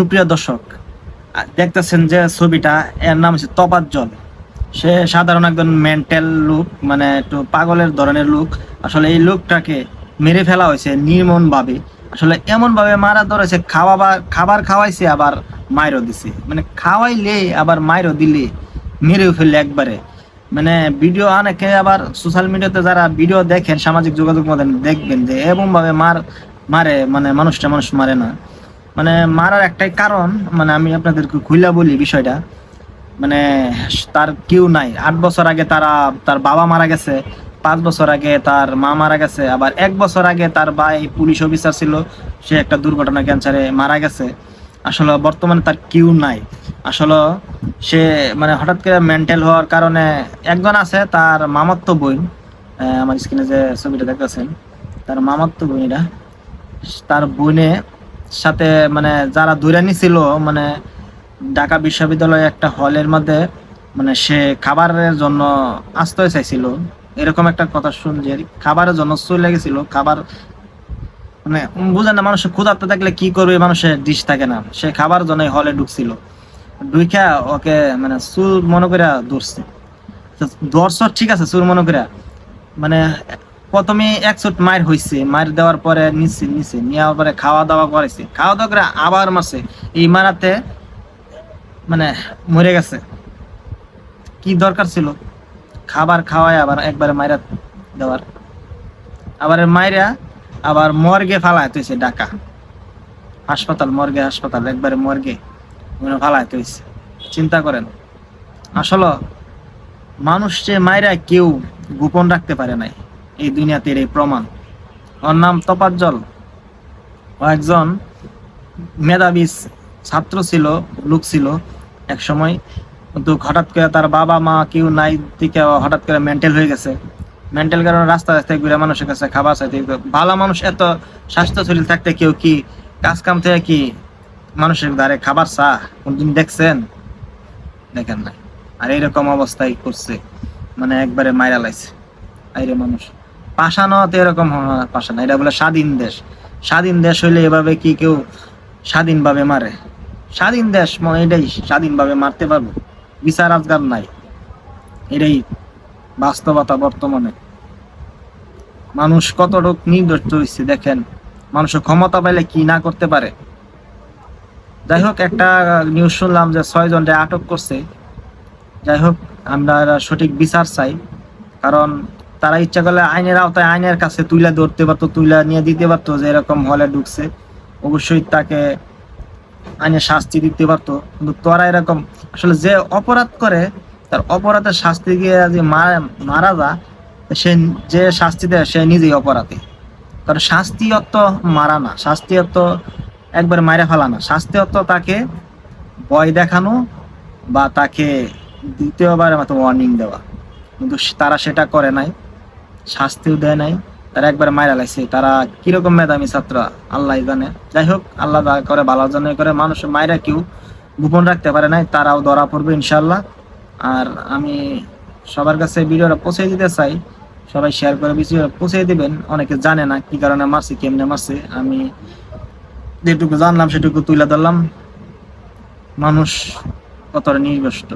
সুপ্রিয় দর্শক দেখতেছেন যে ছবিটা, এর নাম হচ্ছে তপাজ্জল সে সাধারণ একজন মেন্টাল লুক মানে একটু পাগলের ধরনের লুক। আসলে এই লোকটাকে মেরে ফেলা হয়েছে নির্মম ভাবে আসলে এমন ভাবে মারা ধরেছে খাওয়া খাবার খাওয়াইছে, আবার মাইরও দিছে। মানে খাওয়াইলে, আবার মাইরও দিলে, মেরেও ফেললে একবারে। মানে ভিডিও অনেকে আবার সোশ্যাল মিডিয়াতে যারা ভিডিও দেখেন, সামাজিক যোগাযোগ মাধ্যমে দেখবেন যে এমন ভাবে মার, মারে মানে মানুষটা মানুষ মারে না। মানে মারার একটাই কারণ মানে আমি আপনাদেরকে খুইলা বলি বিষয়টা মানে তার কেউ নাই। আট বছর আগে তারা, তার বাবা মারা গেছে, পাঁচ বছর আগে তার মা মারা গেছে, আবার এক বছর আগে তার ভাই পুলিশ অফিসার ছিল, সে একটা দুর্ঘটনা ক্যান্সারে মারা গেছে। আসলে বর্তমানে তার কেউ নাই। আসলে সে মানে হঠাৎ করে মেন্টাল হওয়ার কারণে একজন আছে, তার মামাত্ম বোন আমার স্ক্রিনে যে ছবিটা দেখতেছেন, তার মামাত্ম বোন এটা, তার বোনে সাথে মানে যারা দূরে নিছিল মানে ঢাকা বিশ্ববিদ্যালয়ে একটা হলের মধ্যে মানে সে খাবারের জন্য আশ্রয় চাইছিল। এরকম একটা কথা শুনছি খাবারের জন্য চলে গেছিল খাবার মানে বুঝেন না, মানুষের ক্ষুধার্ত থাকলে কি করবে, মানুষের ডিশ থাকে না। সে খাবার জন্য হলে ঢুকছিল। ঢুইখা ওকে মানে চুল মনে করে ধরছে। দর্শক ঠিক আছে, চুল মনে করে মানে প্রথমে এক চোট মায়ের হয়েছে মায়ের দেওয়ার পরে নিচে নিচে নেওয়ার পরে খাওয়া দাওয়া করেছে খাওয়া দাওয়া করে আবার মাসে এই মারাতে মানে মরে গেছে। কি দরকার ছিল? খাবার খাওয়ায় আবার একবারে মায়েরা দেওয়ার। আবার মায়েরা আবার মর্গে ফালাইতে হয়েছে ডাকা হাসপাতাল, মর্গে হাসপাতাল, একবারে মর্গে ফালাইতে হয়েছে চিন্তা করেন, আসলে মানুষ যে মায়েরা কেউ গোপন রাখতে পারে নাই। এই দুনিয়াতে এই প্রমাণ। ওর নাম তপাজ্জল ও একজন মেধাবী ছাত্র ছিল, লোক ছিল। এক সময় কিন্তু হঠাৎ করে তার বাবা মা কেউ নাই দিকে হঠাৎ করে মেন্টাল হয়ে গেছে। মেন্টাল কারণে রাস্তা রাস্তায় ঘুরে মানুষের কাছে খাবার চাইতে ভালো মানুষ এত স্বাস্থ্য শরীর থাকতে কেউ কি কাজ কাম থেকে কি মানুষের ধারে খাবার চা কোনদিন দেখছেন? দেখেন না আর এইরকম অবস্থায় করছে। মানে একবারে মাইরা লাইছে। আইরে মানুষ। পাশানো তো এরকম পাশানো এটা বলে স্বাধীন দেশ। স্বাধীন দেশ হইলে এভাবে কি কেউ স্বাধীনভাবে মারে? স্বাধীন দেশ মানে এটাই, স্বাধীনভাবে মারতে পারব। বিচার আজগার নাই। এটাই বাস্তবতা বর্তমানে। মানুষ কতটুক নির্দোষ হয়েছে দেখেন মানুষের ক্ষমতা পাইলে কি না করতে পারে? যাই হোক, একটা নিউজ শুনলাম যে ছয় জনকে আটক করছে। যাই হোক, আমরা সঠিক বিচার চাই। কারণ তারা ইচ্ছা করলে আইনের আওতায় আইনের কাছে তুইলা ধরতে পারতো, তুইলা নিয়ে দিতে পারতো যে এরকম হলে ঢুকছে। অবশ্যই তাকে আইনের শাস্তি দিতে পারতো। কিন্তু তোরা এরকম আসলে যে অপরাধ করে, তার অপরাধের শাস্তি গিয়ে যে মারা যা সে যে শাস্তি দেয়, সে নিজেই অপরাধী। কারণ শাস্তি অত মারা না শাস্তি অর্থ একবার মারা ফেলা না। শাস্তি অর্থ তাকে ভয় দেখানো বা তাকে দ্বিতীয়বার মতো ওয়ার্নিং দেওয়া। কিন্তু তারা সেটা করে নাই। শাস্তিও দেয় নাই। তারা একবার মায়েরা লাগছে তারা কীরকম মেধাবী ছাত্র, আল্লাহ জানে। যাই হোক, আল্লাহ করে ভালো জন্য করে মানুষ মায়েরা কেউ গোপন রাখতে পারে নাই, তারাও ধরা পড়বে ইনশাল্লাহ আর আমি সবার কাছে ভিডিওটা পৌঁছে দিতে চাই। সবাই শেয়ার করে ভিডিওটা পৌঁছে দিবেন। অনেকে জানে না কি কারণে মারছে, কেমনে মারছে। আমি যেটুকু জানলাম, সেটুকু তুলে ধরলাম। মানুষ কতটা নির্দিষ্ট